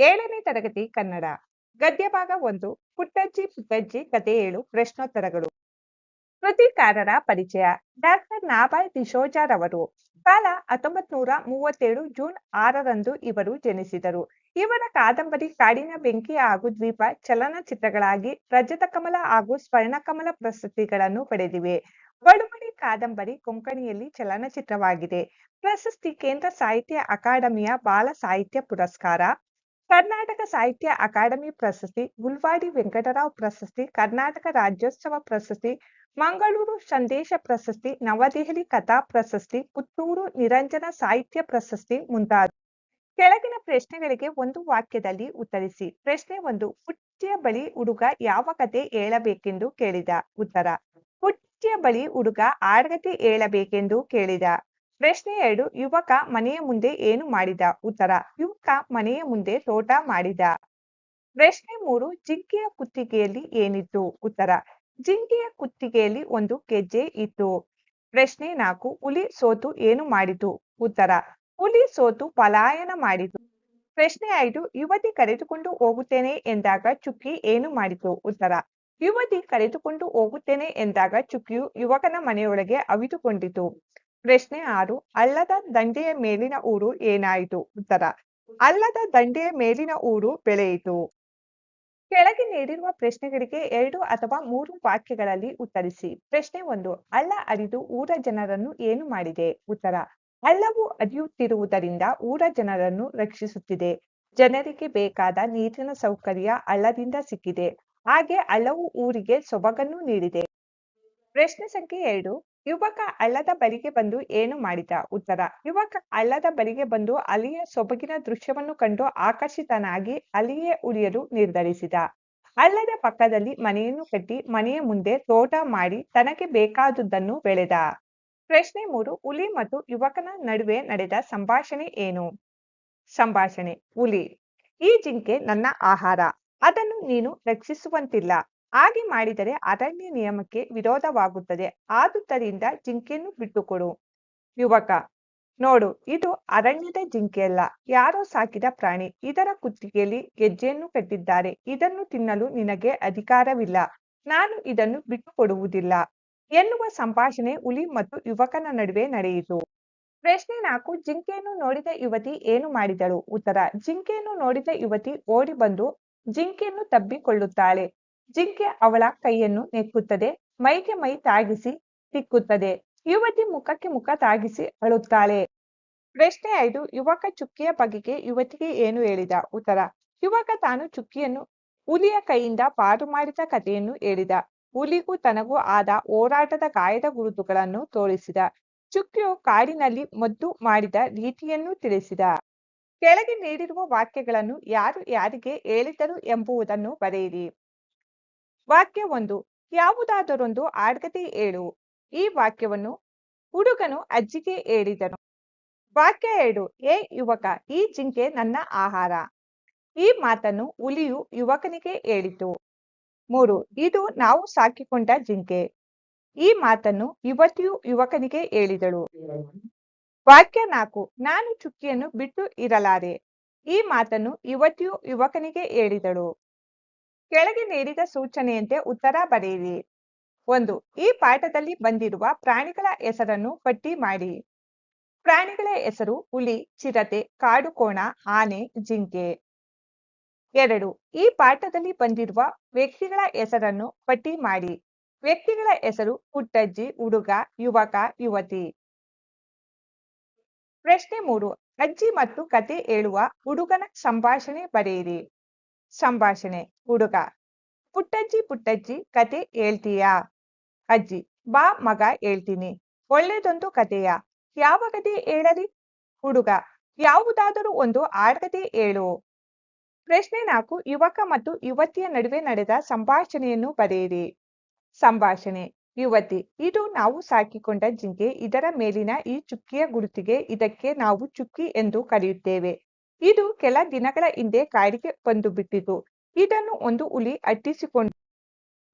ಏಳನೇ ತರಗತಿ ಕನ್ನಡ. ಗದ್ಯ ಭಾಗ ಒಂದು, ಪುಟ್ಟಜ್ಜಿ ಪುಟ್ಟಜ್ಜಿ ಕತೆ ಏಳು, ಪ್ರಶ್ನೋತ್ತರಗಳು. ಕೃತಿಕಾರರ ಪರಿಚಯ, ಡಾಕ್ಟರ್ ನಾಬಾಯ್ ದಿಶೋಜಾರವರು ಕಾಲ ಹತ್ತೊಂಬತ್ ನೂರ ಮೂವತ್ತೇಳು ಜೂನ್ ಆರರಂದು ಇವರು ಜನಿಸಿದರು. ಇವರ ಕಾದಂಬರಿ ಕಾಡಿನ ಬೆಂಕಿ ಹಾಗೂ ದ್ವೀಪ, ಚಲನಚಿತ್ರಗಳಾಗಿ ರಜತ ಕಮಲ ಹಾಗೂ ಸ್ವರ್ಣಕಮಲ ಪ್ರಶಸ್ತಿಗಳನ್ನು ಪಡೆದಿವೆ. ಬಳುವಳಿ ಕಾದಂಬರಿ ಕೊಂಕಣಿಯಲ್ಲಿ ಚಲನಚಿತ್ರವಾಗಿದೆ. ಪ್ರಶಸ್ತಿ ಕೇಂದ್ರ ಸಾಹಿತ್ಯ ಅಕಾಡೆಮಿಯ ಬಾಲ ಸಾಹಿತ್ಯ ಪುರಸ್ಕಾರ ಕರ್ನಾಟಕ ಸಾಹಿತ್ಯ ಅಕಾಡೆಮಿ ಪ್ರಶಸ್ತಿ ಗುಲ್ವಾಡಿ ವೆಂಕಟರಾವ್ ಪ್ರಶಸ್ತಿ ಕರ್ನಾಟಕ ರಾಜ್ಯೋತ್ಸವ ಪ್ರಶಸ್ತಿ ಮಂಗಳೂರು ಸಂದೇಶ ಪ್ರಶಸ್ತಿ ನವದೆಹಲಿ ಕಥಾ ಪ್ರಶಸ್ತಿ ಪುತ್ತೂರು ನಿರಂಜನ ಸಾಹಿತ್ಯ ಪ್ರಶಸ್ತಿ ಮುಂತಾದ ಕೆಳಗಿನ ಪ್ರಶ್ನೆಗಳಿಗೆ ಒಂದು ವಾಕ್ಯದಲ್ಲಿ ಉತ್ತರಿಸಿ. ಪ್ರಶ್ನೆ ಒಂದು ಪುಟ್ಟಿಯ ಬಳಿ ಹುಡುಗ ಯಾವ ಕತೆ ಹೇಳಬೇಕೆಂದು ಕೇಳಿದ. ಉತ್ತರ ಪುಟ್ಟಿಯ ಬಳಿ ಹುಡುಗ ಆಡಗತೆ ಹೇಳಬೇಕೆಂದು ಕೇಳಿದ. ಪ್ರಶ್ನೆ ಎರಡು, ಯುವಕ ಮನೆಯ ಮುಂದೆ ಏನು ಮಾಡಿದ? ಉತ್ತರ, ಯುವಕ ಮನೆಯ ಮುಂದೆ ತೋಟ ಮಾಡಿದ. ಪ್ರಶ್ನೆ ಮೂರು, ಜಿಂಕೆಯ ಕುತ್ತಿಗೆಯಲ್ಲಿ ಏನಿತ್ತು? ಉತ್ತರ, ಜಿಂಕೆಯ ಕುತ್ತಿಗೆಯಲ್ಲಿ ಒಂದು ಗೆಜ್ಜೆ ಇತ್ತು. ಪ್ರಶ್ನೆ ನಾಲ್ಕು, ಹುಲಿ ಸೋತು ಏನು ಮಾಡಿತು? ಉತ್ತರ, ಹುಲಿ ಸೋತು ಪಲಾಯನ ಮಾಡಿತು. ಪ್ರಶ್ನೆ ಐದು, ಯುವತಿ ಕರೆದುಕೊಂಡು ಹೋಗುತ್ತೇನೆ ಎಂದಾಗ ಚುಕ್ಕಿ ಏನು ಮಾಡಿತು? ಉತ್ತರ, ಯುವತಿ ಕರೆದುಕೊಂಡು ಹೋಗುತ್ತೇನೆ ಎಂದಾಗ ಚುಕ್ಕಿಯು ಯುವಕನ ಮನೆಯೊಳಗೆ ಅವಿತುಕೊಂಡಿತು ಪ್ರಶ್ನೆ ಆರು, ಅಲ್ಲದ ದಂಡೆಯ ಮೇಲಿನ ಊರು ಏನಾಯಿತು? ಉತ್ತರ, ಅಲ್ಲದ ದಂಡೆಯ ಮೇಲಿನ ಊರು ಬೆಳೆಯಿತು. ಕೆಳಗೆ ನೀಡಿರುವ ಪ್ರಶ್ನೆಗಳಿಗೆ ಎರಡು ಅಥವಾ ಮೂರು ವಾಕ್ಯಗಳಲ್ಲಿ ಉತ್ತರಿಸಿ. ಪ್ರಶ್ನೆ ಒಂದು, ಅಲ್ಲ ಅರಿದು ಊರ ಜನರನ್ನು ಏನು ಮಾಡಿದೆ? ಉತ್ತರ, ಅಲ್ಲವು ಅರಿಯುತ್ತಿರುವುದರಿಂದ ಊರ ಜನರನ್ನು ರಕ್ಷಿಸುತ್ತಿದೆ. ಜನರಿಗೆ ಬೇಕಾದ ನೀರಿನ ಸೌಕರ್ಯ ಹಳ್ಳದಿಂದ ಸಿಕ್ಕಿದೆ. ಹಾಗೆ ಹಳ್ಳವು ಊರಿಗೆ ಸೊಬಗನ್ನು ನೀಡಿದೆ. ಪ್ರಶ್ನೆ ಸಂಖ್ಯೆ ಎರಡು ಯುವಕ ಹಳ್ಳದ ಬಳಿಗೆ ಬಂದು ಏನು ಮಾಡಿದ? ಉತ್ತರ, ಯುವಕ ಹಳ್ಳದ ಬಳಿಗೆ ಬಂದು ಅಲಿಯ ಸೊಬಗಿನ ದೃಶ್ಯವನ್ನು ಕಂಡು ಆಕರ್ಷಿತನಾಗಿ ಅಲ್ಲಿಯೇ ಉಳಿಯಲು ನಿರ್ಧರಿಸಿದ. ಹಳ್ಳದ ಪಕ್ಕದಲ್ಲಿ ಮನೆಯನ್ನು ಕಟ್ಟಿ ಮನೆಯ ಮುಂದೆ ತೋಟ ಮಾಡಿ ತನಗೆ ಬೇಕಾದುದನ್ನು ಬೆಳೆದ. ಪ್ರಶ್ನೆ ಮೂರು, ಹುಲಿ ಮತ್ತು ಯುವಕನ ನಡುವೆ ನಡೆದ ಸಂಭಾಷಣೆ ಏನು? ಸಂಭಾಷಣೆ, ಹುಲಿ, ಈ ಜಿಂಕೆ ನನ್ನ ಆಹಾರ, ಅದನ್ನು ನೀನು ರಕ್ಷಿಸುವಂತಿಲ್ಲ. ಹಾಗೆ ಮಾಡಿದರೆ ಅರಣ್ಯ ನಿಯಮಕ್ಕೆ ವಿರೋಧವಾಗುತ್ತದೆ. ಆದುದರಿಂದ ಜಿಂಕೆಯನ್ನು ಬಿಟ್ಟುಕೊಡು. ಯುವಕ, ನೋಡು, ಇದು ಅರಣ್ಯದ ಜಿಂಕೆಯಲ್ಲ. ಯಾರೋ ಸಾಕಿದ ಪ್ರಾಣಿ. ಇದರ ಕುತ್ತಿಗೆಯಲ್ಲಿ ಗೆಜ್ಜೆಯನ್ನು ಕಟ್ಟಿದ್ದಾರೆ. ಇದನ್ನು ತಿನ್ನಲು ನಿನಗೆ ಅಧಿಕಾರವಿಲ್ಲ. ನಾನು ಇದನ್ನು ಬಿಟ್ಟುಕೊಡುವುದಿಲ್ಲ. ಎನ್ನುವ ಸಂಭಾಷಣೆ ಹುಲಿ ಮತ್ತು ಯುವಕನ ನಡುವೆ ನಡೆಯಿತು. ಪ್ರಶ್ನೆ ನಾಲ್ಕು, ಜಿಂಕೆಯನ್ನು ನೋಡಿದ ಯುವತಿ ಏನು ಮಾಡಿದಳು? ಉತ್ತರ, ಜಿಂಕೆಯನ್ನು ನೋಡಿದ ಯುವತಿ ಓಡಿ ಬಂದು ಜಿಂಕೆಯನ್ನು ತಬ್ಬಿಕೊಳ್ಳುತ್ತಾಳೆ. ಜಿಂಕೆ ಅವಳ ಕೈಯನ್ನು ನೆಕ್ಕುತ್ತದೆ. ಮೈಗೆ ಮೈ ತಾಗಿಸಿ ತಿಕ್ಕುತ್ತದೆ. ಯುವತಿ ಮುಖಕ್ಕೆ ಮುಖ ತಾಗಿಸಿ ಅಳುತ್ತಾಳೆ. ಪ್ರಶ್ನೆ ಐದು, ಯುವಕ ಚುಕ್ಕಿಯ ಬಗೆಗೆ ಯುವತಿಗೆ ಏನು ಹೇಳಿದ? ಉತ್ತರ, ಯುವಕ ತಾನು ಚುಕ್ಕಿಯನ್ನು ಹುಲಿಯ ಕೈಯಿಂದ ಪಾರು ಮಾಡಿದ ಕಥೆಯನ್ನು ಹೇಳಿದ. ಹುಲಿಗೂ ತನಗೂ ಆದ ಹೋರಾಟದ ಗಾಯದ ಗುರುತುಗಳನ್ನು ತೋರಿಸಿದ. ಚುಕ್ಕಿಯು ಕಾಡಿನಲ್ಲಿ ಮದ್ದು ಮಾಡಿದ ರೀತಿಯನ್ನು ತಿಳಿಸಿದ. ಕೆಳಗೆ ನೀಡಿರುವ ವಾಕ್ಯಗಳನ್ನು ಯಾರು ಯಾರಿಗೆ ಹೇಳಿದರು ಎಂಬುವುದನ್ನು ಬರೆಯಿರಿ. ವಾಕ್ಯ ಒಂದು, ಯಾವುದಾದರೊಂದು ಆಡ್ಗತೆ ಏಳು. ಈ ವಾಕ್ಯವನ್ನು ಹುಡುಗನು ಅಜ್ಜಿಗೆ ಹೇಳಿದನು. ವಾಕ್ಯ ಎರಡು, ಏ ಯುವಕ, ಈ ಜಿಂಕೆ ನನ್ನ ಆಹಾರ. ಈ ಮಾತನ್ನು ಹುಲಿಯು ಯುವಕನಿಗೆ ಹೇಳಿತು. ಮೂರು, ಇದು ನಾವು ಸಾಕಿಕೊಂಡ ಜಿಂಕೆ. ಈ ಮಾತನ್ನು ಯುವತಿಯು ಯುವಕನಿಗೆ ಹೇಳಿದಳು. ವಾಕ್ಯ ನಾಲ್ಕು, ನಾನು ಚುಕ್ಕಿಯನ್ನು ಬಿಟ್ಟು ಇರಲಾರೆ. ಈ ಮಾತನ್ನು ಯುವತಿಯು ಯುವಕನಿಗೆ ಹೇಳಿದಳು. ಕೆಳಗೆ ನೀಡಿದ ಸೂಚನೆಯಂತೆ ಉತ್ತರ ಬರೆಯಿರಿ. ಒಂದು, ಈ ಪಾಠದಲ್ಲಿ ಬಂದಿರುವ ಪ್ರಾಣಿಗಳ ಹೆಸರನ್ನು ಪಟ್ಟಿ ಮಾಡಿ. ಪ್ರಾಣಿಗಳ ಹೆಸರು ಹುಲಿ, ಚಿರತೆ ಕಾಡುಕೋಣ ಆನೆ, ಜಿಂಕೆ. ಎರಡು, ಈ ಪಾಠದಲ್ಲಿ ಬಂದಿರುವ ವ್ಯಕ್ತಿಗಳ ಹೆಸರನ್ನು ಪಟ್ಟಿ ಮಾಡಿ. ವ್ಯಕ್ತಿಗಳ ಹೆಸರು ಪುಟ್ಟಜ್ಜಿ, ಹುಡುಗ, ಯುವಕ, ಯುವತಿ. ಪ್ರಶ್ನೆ ಮೂರು, ಅಜ್ಜಿ ಮತ್ತು ಕತೆ ಹೇಳುವ ಹುಡುಗನ ಸಂಭಾಷಣೆ ಬರೆಯಿರಿ. ಸಂಭಾಷಣೆ ಹುಡುಗ ಪುಟ್ಟಜ್ಜಿ ಪುಟ್ಟಜ್ಜಿ ಕತೆ ಹೇಳ್ತೀಯಾ ಅಜ್ಜಿ ಬಾ ಮಗ ಹೇಳ್ತೀನಿ ಒಳ್ಳೇದೊಂದು ಕತೆಯ ಯಾವ ಕತೆ ಹೇಳಲಿ ಹುಡುಗ ಯಾವುದಾದರೂ ಒಂದು ಆಡ್ಕತೆ ಹೇಳು ಪ್ರಶ್ನೆ ನಾಲ್ಕು ಯುವಕ ಮತ್ತು ಯುವತಿಯ ನಡುವೆ ನಡೆದ ಸಂಭಾಷಣೆಯನ್ನು ಬರೆಯಿರಿ ಸಂಭಾಷಣೆ ಯುವತಿ ಇದು ನಾವು ಸಾಕಿಕೊಂಡ ಜಿಂಕೆ ಇದರ ಮೇಲಿನ ಈ ಚುಕ್ಕಿಯ ಗುರುತಿಗೆ ಇದಕ್ಕೆ ನಾವು ಚುಕ್ಕಿ ಎಂದು ಕರೆಯುತ್ತೇವೆ ಇದು ಕೆಲ ದಿನಗಳ ಹಿಂದೆ ಕಾರಿಗೆ ಬಂದು ಬಿಟ್ಟಿತು ಇದನ್ನು ಒಂದು ಹುಲಿ ಅಟ್ಟಿಸಿಕೊಂಡು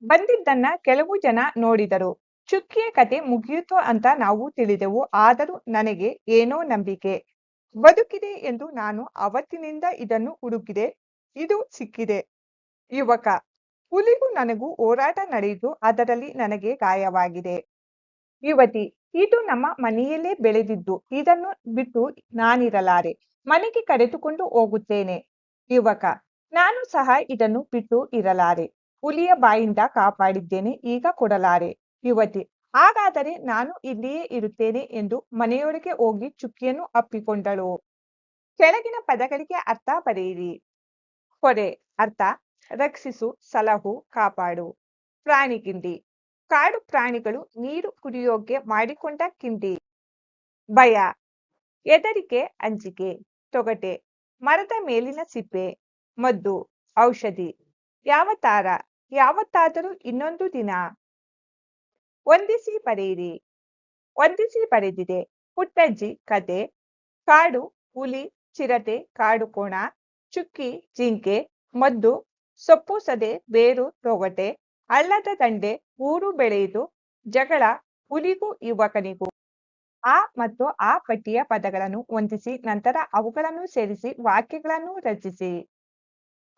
ಬಂದಿದ್ದನ್ನ ಕೆಲವು ಜನ ನೋಡಿದರು. ಚುಕ್ಕಿಯ ಕತೆ ಮುಗಿಯಿತು ಅಂತ ನಾವು ತಿಳಿದೆವು. ಆದರೂ ನನಗೆ ಏನೋ ನಂಬಿಕೆ. ಬದುಕಿದೆ ಎಂದು ನಾನು ಅವತ್ತಿನಿಂದ ಇದನ್ನು ಹುಡುಕಿದೆ. ಇದು ಸಿಕ್ಕಿದೆ. ಯುವಕ, ಹುಲಿಗೂ ನನಗೂ ಹೋರಾಟ ನಡೆಯಿತು. ಅದರಲ್ಲಿ ನನಗೆ ಗಾಯವಾಗಿದೆ. ಯುವತಿ, ಇದು ನಮ್ಮ ಮನೆಯಲ್ಲೇ ಬೆಳೆದಿದ್ದು. ಇದನ್ನು ಬಿಟ್ಟು ನಾನಿರಲಾರೆ. ಮನೆಗೆ ಕರೆದುಕೊಂಡು ಹೋಗುತ್ತೇನೆ. ಯುವಕ, ನಾನು ಸಹ ಇದನ್ನು ಬಿಟ್ಟು ಇರಲಾರೆ. ಹುಲಿಯ ಬಾಯಿಂದ ಕಾಪಾಡಿದ್ದೇನೆ, ಈಗ ಕೊಡಲಾರೆ. ಯುವತಿ, ಹಾಗಾದರೆ ನಾನು ಇಲ್ಲಿಯೇ ಇರುತ್ತೇನೆ ಎಂದು ಮನೆಯೊಳಗೆ ಹೋಗಿ ಚುಕ್ಕಿಯನ್ನು ಅಪ್ಪಿಕೊಂಡಳು. ಕೆಳಗಿನ ಪದಗಳಿಗೆ ಅರ್ಥ ಬರೆಯಿರಿ. ಹೊರೆ, ಅರ್ಥ, ರಕ್ಷಿಸು, ಸಲಹು, ಕಾಪಾಡು. ಪ್ರಾಣಿ ಕಿಂಡಿ, ಕಾಡು ಪ್ರಾಣಿಗಳು ನೀರು ಕುಡಿಯೋಕೆ ಮಾಡಿಕೊಂಡ ಕಿಂಡಿ. ಭಯ, ಹೆದರಿಕೆ, ಅಂಜಿಕೆ. ತೊಗಟೆ, ಮರದ ಮೇಲಿನ ಸಿಪ್ಪೆ, ಮದ್ದು, ಔಷಧಿ. ಯಾವ ತಾರ? ಯಾವತ್ತಾದರೂ ಇನ್ನೊಂದು ದಿನ. ಒಂದಿಸಿ ಬರೆಯಿರಿ. ಒಂದಿಸಿ ಬರೆದಿದೆ. ಪುಟ್ಟಜ್ಜಿ ಕತೆ. ಕಾಡು, ಹುಲಿ, ಚಿರತೆ, ಕಾಡು ಕೋಣ, ಚುಕ್ಕಿ, ಜಿಂಕೆ, ಮದ್ದು, ಸೊಪ್ಪು ಸದೆ, ಬೇರು, ತೊಗಟೆ ಹಳ್ಳದ ದಂಡೆ, ಊರು ಬೆಳೆಯಿತು, ಜಗಳ, ಹುಲಿಗೂ, ಯುವಕನಿಗೂ. ಆ ಮತ್ತು ಆ ಪಟ್ಟಿಯ ಪದಗಳನ್ನು ಹೊಂದಿಸಿ, ನಂತರ ಅವುಗಳನ್ನು ಸೇರಿಸಿ, ವಾಕ್ಯಗಳನ್ನು ರಚಿಸಿ.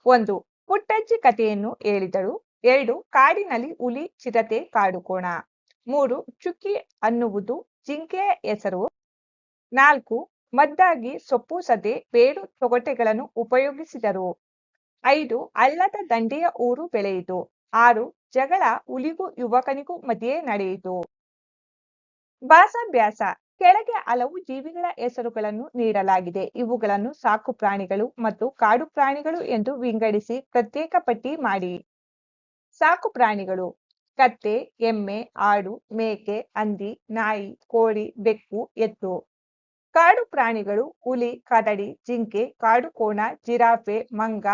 ಒಂದು, ಪುಟ್ಟಜ್ಜಿ ಕಥೆಯನ್ನು ಹೇಳಿದಳು ಎರಡು, ಕಾಡಿನಲ್ಲಿ ಹುಲಿ ಚಿರತೆ ಕಾಡುಕೋಣ. ಮೂರು, ಚುಕ್ಕಿ ಅನ್ನುವುದು ಜಿಂಕೆಯ ಹೆಸರು. ನಾಲ್ಕು, ಮದ್ದಾಗಿ ಸೊಪ್ಪು ಸದೆ ಬೇರು ತೊಗಟೆಗಳನ್ನು ಉಪಯೋಗಿಸಿದರು. ಐದು, ಅಲ್ಲದ ದಂಡೆಯ ಊರು ಬೆಳೆಯಿತು. ಆರು, ಜಗಳ ಹುಲಿಗೂ ಯುವಕನಿಗೂ ಮಧ್ಯೆ ನಡೆಯಿತು. ಭಾಸಾಭ್ಯಾಸ ಕೆಳಗೆ ಹಲವು ಜೀವಿಗಳ ಹೆಸರುಗಳನ್ನು ನೀಡಲಾಗಿದೆ. ಇವುಗಳನ್ನು ಸಾಕು ಪ್ರಾಣಿಗಳು ಮತ್ತು ಕಾಡು ಪ್ರಾಣಿಗಳು ಎಂದು ವಿಂಗಡಿಸಿ ಪ್ರತ್ಯೇಕ ಪಟ್ಟಿ ಮಾಡಿ. ಸಾಕು ಪ್ರಾಣಿಗಳು. ಕತ್ತೆ, ಎಮ್ಮೆ, ಆಡು, ಮೇಕೆ, ಹಂದಿ, ನಾಯಿ, ಕೋಳಿ, ಬೆಕ್ಕು, ಎತ್ತು. ಕಾಡು ಪ್ರಾಣಿಗಳು ಹುಲಿ, ಕರಡಿ, ಜಿಂಕೆ, ಕಾಡು ಕೋಣ, ಜಿರಾಫೆ, ಮಂಗ,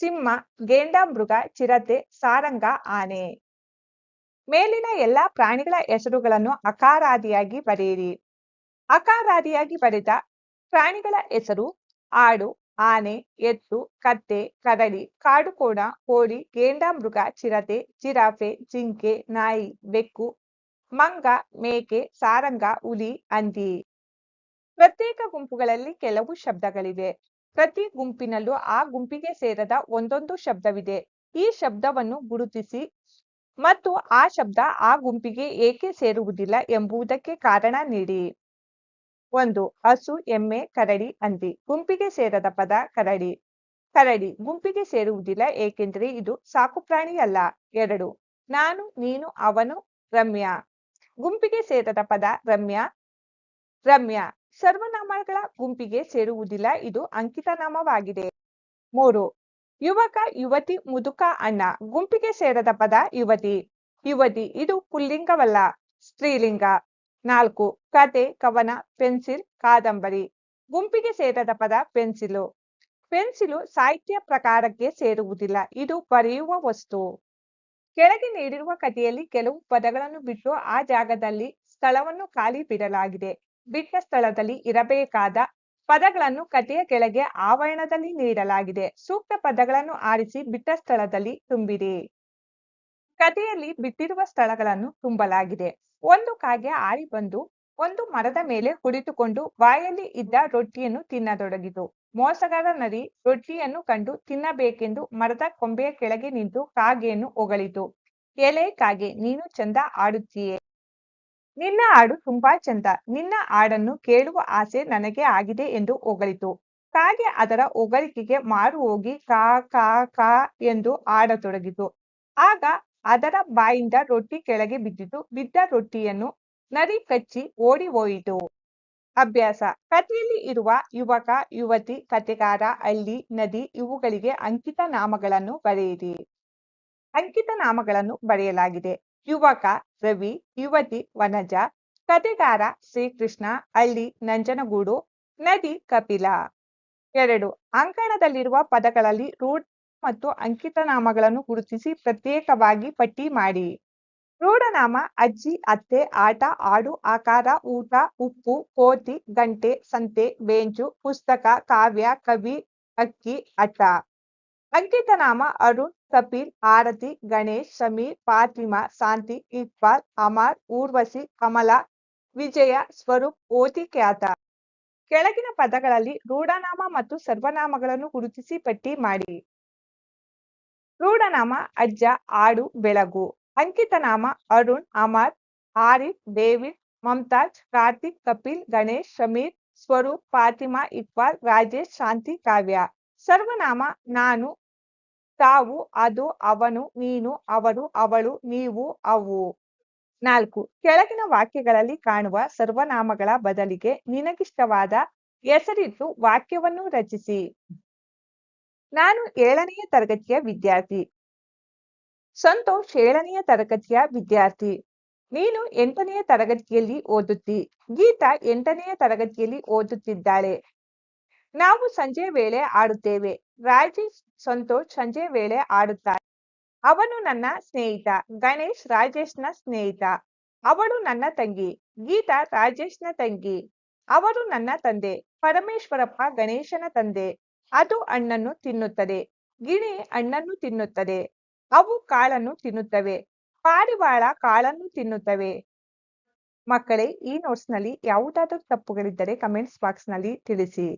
ಸಿಂಹ ಗೇಂಡಾಮೃಗ ಚಿರತೆ, ಸಾರಂಗ, ಆನೆ. ಮೇಲಿನ ಎಲ್ಲಾ ಪ್ರಾಣಿಗಳ ಹೆಸರುಗಳನ್ನು ಅಕಾರಾದಿಯಾಗಿ ಬರೆಯಿರಿ. ಅಕಾರಾದಿಯಾಗಿ ಬರೆದ ಪ್ರಾಣಿಗಳ ಹೆಸರು ಆಡು, ಆನೆ ಎತ್ತು ಕತ್ತೆ ಕರಡಿ ಕಾಡುಕೋಣ ಕೋಳಿ ಗೇಂಡಾಮೃಗ ಚಿರತೆ, ಜಿರಾಫೆ, ಜಿಂಕೆ, ನಾಯಿ, ಬೆಕ್ಕು, ಮಂಗ, ಮೇಕೆ, ಸಾರಂಗ, ಹುಲಿ, ಹಂದಿ. ಪ್ರತ್ಯೇಕ ಗುಂಪುಗಳಲ್ಲಿ ಕೆಲವು ಶಬ್ದಗಳಿವೆ. ಪ್ರತಿ ಗುಂಪಿನಲ್ಲೂ ಆ ಗುಂಪಿಗೆ ಸೇರದ ಒಂದೊಂದು ಶಬ್ದವಿದೆ. ಈ ಶಬ್ದವನ್ನು ಗುರುತಿಸಿ ಮತ್ತು ಆ ಶಬ್ದ ಆ ಗುಂಪಿಗೆ ಏಕೆ ಸೇರುವುದಿಲ್ಲ ಎಂಬುದಕ್ಕೆ ಕಾರಣ ನೀಡಿ. ಒಂದು, ಹಸು, ಎಮ್ಮೆ, ಕರಡಿ, ಹಂದಿ. ಗುಂಪಿಗೆ ಸೇರದ ಪದ ಕರಡಿ. ಕರಡಿ, ಗುಂಪಿಗೆ ಸೇರುವುದಿಲ್ಲ ಏಕೆಂದರೆ ಇದು ಸಾಕು ಪ್ರಾಣಿ ಅಲ್ಲ ಎರಡು, ನಾನು, ನೀನು, ಅವನು, ರಮ್ಯ. ಗುಂಪಿಗೆ ಸೇರದ ಪದ ರಮ್ಯ. ರಮ್ಯ, ಸರ್ವನಾಮಗಳ ಗುಂಪಿಗೆ ಸೇರುವುದಿಲ್ಲ, ಇದು ಅಂಕಿತ ನಾಮವಾಗಿದೆ. ಮೂರು ಯುವಕ, ಯುವತಿ, ಮುದುಕ, ಅಣ್ಣ, ಗುಂಪಿಗೆ ಸೇರದ ಪದ ಯುವತಿ. ಯುವತಿ ಇದು ಪುಲ್ಲಿಂಗವಲ್ಲ, ಸ್ತ್ರೀಲಿಂಗ. ನಾಲ್ಕು, ಕತೆ, ಕವನ, ಪೆನ್ಸಿಲ್, ಕಾದಂಬರಿ. ಗುಂಪಿಗೆ ಸೇರದ ಪದ ಪೆನ್ಸಿಲು. ಪೆನ್ಸಿಲು ಸಾಹಿತ್ಯ ಪ್ರಕಾರಕ್ಕೆ ಸೇರುವುದಿಲ್ಲ, ಇದು ಬರೆಯುವ ವಸ್ತು. ಕೆಳಗೆ ನೀಡಿರುವ ಕಥೆಯಲ್ಲಿ ಕೆಲವು ಪದಗಳನ್ನು ಬಿಟ್ಟು ಆ ಜಾಗದಲ್ಲಿ ಸ್ಥಳವನ್ನು ಖಾಲಿ ಬಿಡಲಾಗಿದೆ. ಬಿಟ್ಟ ಸ್ಥಳದಲ್ಲಿ ಇರಬೇಕಾದ ಪದಗಳನ್ನು ಕಥೆಯ ಕೆಳಗೆ ಆವರಣದಲ್ಲಿ ನೀಡಲಾಗಿದೆ. ಸೂಕ್ತ ಪದಗಳನ್ನು ಆರಿಸಿ ಬಿಟ್ಟ ಸ್ಥಳದಲ್ಲಿ ತುಂಬಿರಿ. ಕಥೆಯಲ್ಲಿ ಬಿಟ್ಟಿರುವ ಸ್ಥಳಗಳನ್ನು ತುಂಬಲಾಗಿದೆ. ಒಂದು ಕಾಗೆ ಆರಿ ಬಂದು ಒಂದು ಮರದ ಮೇಲೆ ಕುಳಿತುಕೊಂಡು ಬಾಯಲ್ಲಿ ಇದ್ದ ರೊಟ್ಟಿಯನ್ನು ತಿನ್ನತೊಡಗಿತು. ಮೋಸಗಾರ ನರಿ ರೊಟ್ಟಿಯನ್ನು ಕಂಡು ತಿನ್ನಬೇಕೆಂದು ಮರದ ಕೊಂಬೆಯ ಕೆಳಗೆ ನಿಂತು ಕಾಗೆಯನ್ನು ಹೊಗಳಿತು. ಎಲೆ ಕಾಗೆ, ನೀನು ಚಂದ ಆಡುತ್ತೀಯೇ? ನಿನ್ನ ಹಾಡು ತುಂಬಾ ಚಂದ. ನಿನ್ನ ಹಾಡನ್ನು ಕೇಳುವ ಆಸೆ ನನಗೆ ಆಗಿದೆ ಎಂದು ಹೊಗಳಿತು. ಕಾಗೆ ಅದರ ಹೊಗಳಿಕೆಗೆ ಮಾರು ಹೋಗಿ ಕಾ ಕಾ ಕಾ ಎಂದು ಆಡತೊಡಗಿತು ಆಗ ಅದರ ಬಾಯಿಂದ ರೊಟ್ಟಿ ಕೆಳಗೆ ಬಿದ್ದಿತು. ಬಿದ್ದ ರೊಟ್ಟಿಯನ್ನು ನರಿ ಕಚ್ಚಿ ಓಡಿ ಹೋಯಿತು. ಅಭ್ಯಾಸ. ಕಥೆಯಲ್ಲಿ ಇರುವ ಯುವಕ, ಯುವತಿ, ಕಥೆಗಾರ, ಹಳ್ಳಿ, ನದಿ ಇವುಗಳಿಗೆ ಅಂಕಿತ ನಾಮಗಳನ್ನು ಬರೆಯಿರಿ. ಅಂಕಿತ ನಾಮಗಳನ್ನು ಬರೆಯಲಾಗಿದೆ. ಯುವಕ ರವಿ, ಯುವತಿ ವನಜ ಕಥೆಗಾರ ಶ್ರೀಕೃಷ್ಣ, ಹಳ್ಳಿ ನಂಜನಗೂಡು ನದಿ ಕಪಿಲ. ಎರಡು, ಅಂಕಣದಲ್ಲಿರುವ ಪದಗಳಲ್ಲಿ ರೂಢ ಮತ್ತು ಅಂಕಿತ ನಾಮಗಳನ್ನು ಗುರುತಿಸಿ ಪ್ರತ್ಯೇಕವಾಗಿ ಪಟ್ಟಿ ಮಾಡಿ. ರೂಢನಾಮ, ಅಜ್ಜಿ, ಅತ್ತೆ, ಆಟ ಆಡು ಆಕಾರ, ಊಟ, ಉಪ್ಪು, ಕೋತಿ, ಗಂಟೆ, ಸಂತೆ, ಬೇಂಚು, ಪುಸ್ತಕ, ಕಾವ್ಯ, ಕವಿ, ಅಕ್ಕಿ, ಅಟ್ಟ. ಅಂಕಿತನಾಮ ಅರುಣ್, ಕಪಿಲ್, ಆರತಿ, ಗಣೇಶ್, ಸಮೀರ್ ಫಾತಿಮಾ ಶಾಂತಿ, ಇಕ್ಬಾಲ್, ಅಮರ್, ಊರ್ವಶಿ, ಕಮಲಾ, ವಿಜಯ, ಸ್ವರೂಪ್, ಓತಿ, ಖ್ಯಾತ. ಕೆಳಗಿನ ಪದಗಳಲ್ಲಿ ರೂಢನಾಮ ಮತ್ತು ಸರ್ವನಾಮಗಳನ್ನು ಗುರುತಿಸಿ ಪಟ್ಟಿ ಮಾಡಿ. ರೂಢನಾಮ ಅಜ್ಜ, ಆಡು, ಬೆಳಗು. ಅಂಕಿತನಾಮ ಅರುಣ್, ಅಮರ್ ಆರಿಫ್ ಡೇವಿಡ್, ಮಮತಾಜ್, ಕಾರ್ತಿಕ್, ಕಪಿಲ್, ಗಣೇಶ್, ಸಮೀರ್, ಸ್ವರೂಪ್ ಫಾತಿಮಾ ಇಕ್ಬಾಲ್, ರಾಜೇಶ್, ಶಾಂತಿ, ಕಾವ್ಯ. ಸರ್ವನಾಮ ನಾನು ತಾವು, ಅದು ಅವನು, ನೀನು, ಅವರು, ಅವಳು, ನೀವು, ಅವು. ನಾಲ್ಕು, ಕೆಳಗಿನ ವಾಕ್ಯಗಳಲ್ಲಿ ಕಾಣುವ ಸರ್ವನಾಮಗಳ ಬದಲಿಗೆ ನಿನಗಿಷ್ಟವಾದ ಹೆಸರಿಟ್ಟು ವಾಕ್ಯವನ್ನು ರಚಿಸಿ. ನಾನು ಏಳನೆಯ ತರಗತಿಯ ವಿದ್ಯಾರ್ಥಿ. ಸಂತೋಷ್ ಏಳನೆಯ ತರಗತಿಯ ವಿದ್ಯಾರ್ಥಿ. ನೀನು ಎಂಟನೆಯ ತರಗತಿಯಲ್ಲಿ ಓದುತ್ತಿ. ಗೀತಾ ಎಂಟನೆಯ ತರಗತಿಯಲ್ಲಿ ಓದುತ್ತಿದ್ದಾಳೆ. ನಾವು ಸಂಜೆ ವೇಳೆ ಆಡುತ್ತೇವೆ. ರಾಜೇಶ್ ಸಂತೋಷ್ ಸಂಜೆ ವೇಳೆ ಆಡುತ್ತಾರೆ ಅವನು ನನ್ನ ಸ್ನೇಹಿತ, ಗಣೇಶ್ ರಾಜೇಶ್ನ ಸ್ನೇಹಿತ. ಅವಳು ನನ್ನ ತಂಗಿ, ಗೀತಾ ರಾಜೇಶ್ನ ತಂಗಿ. ಅವರು ನನ್ನ ತಂದೆ, ಪರಮೇಶ್ವರಪ್ಪ ಗಣೇಶನ ತಂದೆ. ಅದು ಅಣ್ಣನ್ನು ತಿನ್ನುತ್ತದೆ, ಗಿಣಿ ಅಣ್ಣನ್ನು ತಿನ್ನುತ್ತದೆ. ಅವು ಕಾಳನ್ನು ತಿನ್ನುತ್ತವೆ, ಪಾರಿವಾಳ ಕಾಳನ್ನು ತಿನ್ನುತ್ತವೆ. ಮಕ್ಕಳೇ, ಈ ನೋಟ್ಸ್ನಲ್ಲಿ ಯಾವುದಾದರೂ ತಪ್ಪುಗಳಿದ್ದರೆ ಕಮೆಂಟ್ಸ್ ಬಾಕ್ಸ್ನಲ್ಲಿ ತಿಳಿಸಿ.